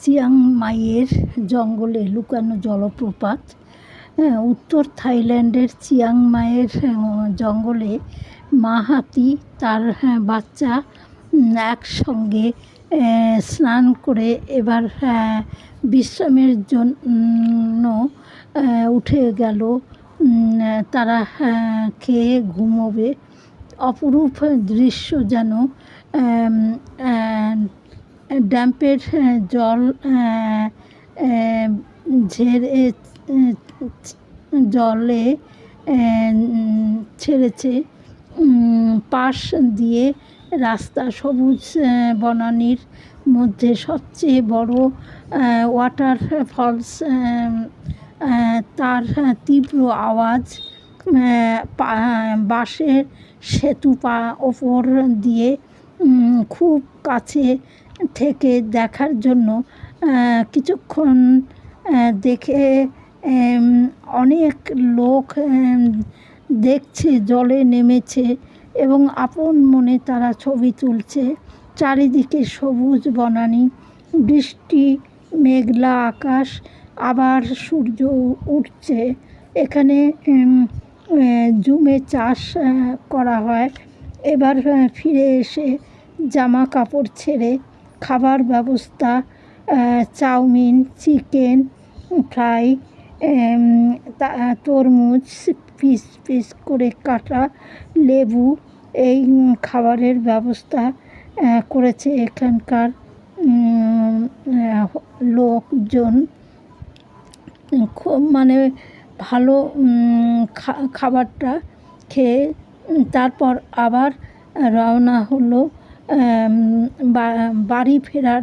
Chiang মাইয়ের জঙ্গলে লুকানো জলপ্রপাত হ্যাঁ উত্তর থাইল্যান্ডের চিয়াং মাইয়ের জঙ্গলে মা হাতি তার হ্যাঁ বাচ্চা একসঙ্গে স্নান করে এবার হ্যাঁ বিশ্রামের জন্য উঠে গেল। তারা হ্যাঁ খেয়ে ঘুমোবে। অপরূপ দৃশ্য যেন ড্যাম্পের জল ঝেড়ে জলে ছেড়েছে। পাশ দিয়ে রাস্তা সবুজ বনানীর মধ্যে সবচেয়ে বড় ওয়াটার ফলস তার তীব্র আওয়াজ বাঁশের সেতু পা ওপর দিয়ে খুব কাছে থেকে দেখার জন্য কিছুক্ষণ দেখে অনেক লোক দেখছে, জলে নেমেছে এবং আপন মনে তারা ছবি তুলছে। চারিদিকে সবুজ বনানী, বৃষ্টি, মেঘলা আকাশ, আবার সূর্য উঠছে। এখানে জুমে চাষ করা হয়। এবার ফিরে এসে জামা কাপড় ছেড়ে খাবার ব্যবস্থা চাউমিন, চিকেন, ফ্রাই তরমুজ, পিস পিস করে কাটা, লেবু, এই খাবারের ব্যবস্থা করেছে এখানকার লোকজন। খুব মানে ভালো খাবারটা খেয়ে, তারপর আবার রওনা হলো। বাড়ি ফেরার